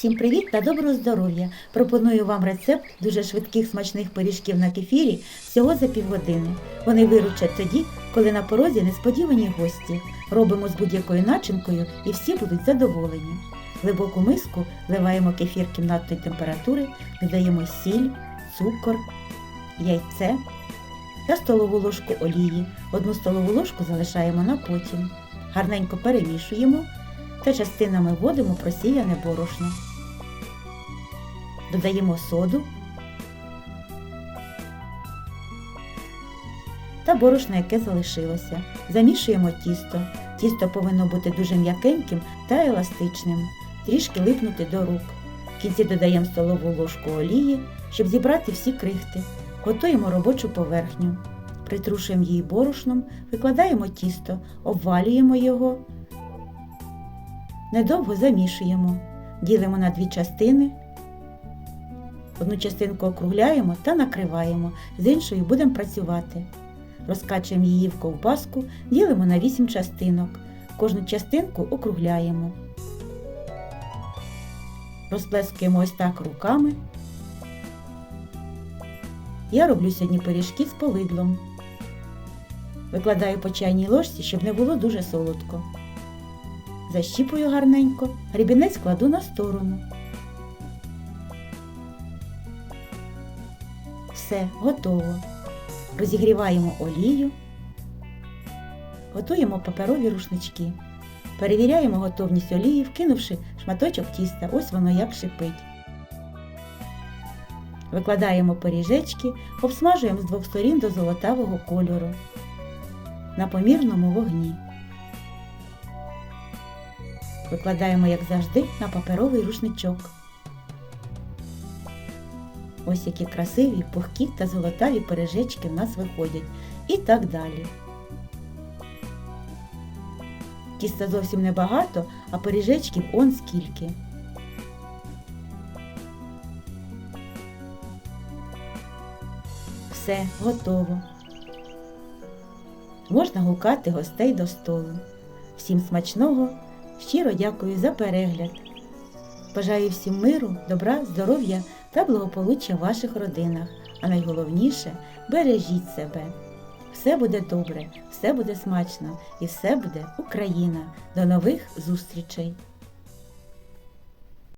Всім привіт та доброго здоров'я! Пропоную вам рецепт дуже швидких смачних пиріжків на кефірі всього за півгодини. Вони виручать тоді, коли на порозі несподівані гості. Робимо з будь-якою начинкою і всі будуть задоволені. В глибоку миску вливаємо кефір кімнатної температури, додаємо сіль, цукор, яйце та столову ложку олії. Одну столову ложку залишаємо на потім. Гарненько перемішуємо та частинами вводимо просіяне борошно. Додаємо соду та борошно, яке залишилося. Замішуємо тісто. Тісто повинно бути дуже м'якеньким та еластичним, трішки липнути до рук. В кінці додаємо столову ложку олії, щоб зібрати всі крихти. Готуємо робочу поверхню. Притрушуємо її борошном, викладаємо тісто, обвалюємо його. Недовго замішуємо, ділимо на дві частини. Одну частинку округляємо та накриваємо, з іншою будемо працювати. Розкачуємо її в ковбаску, ділимо на 8 частинок. Кожну частинку округляємо. Розплескуємо ось так руками. Я роблю сьогодні пиріжки з повидлом. Викладаю по чайній ложці, щоб не було дуже солодко. Защіпую гарненько, грібінець кладу на сторону. Все, готово. Розігріваємо олію. Готуємо паперові рушнички. Перевіряємо готовність олії, вкинувши шматочок тіста. Ось воно як шипить. Викладаємо пиріжечки, обсмажуємо з двох сторін до золотавого кольору на помірному вогні. Викладаємо, як завжди, на паперовий рушничок. Ось які красиві, пухкі та золотаві пиріжечки в нас виходять. І так далі. Тіста зовсім небагато, а пиріжечків он скільки. Все, готово. Можна гукати гостей до столу. Всім смачного, щиро дякую за перегляд. Бажаю всім миру, добра, здоров'я та благополуччя в ваших родинах. А найголовніше бережіть себе. Все буде добре, все буде смачно і все буде Україна. До нових зустрічей!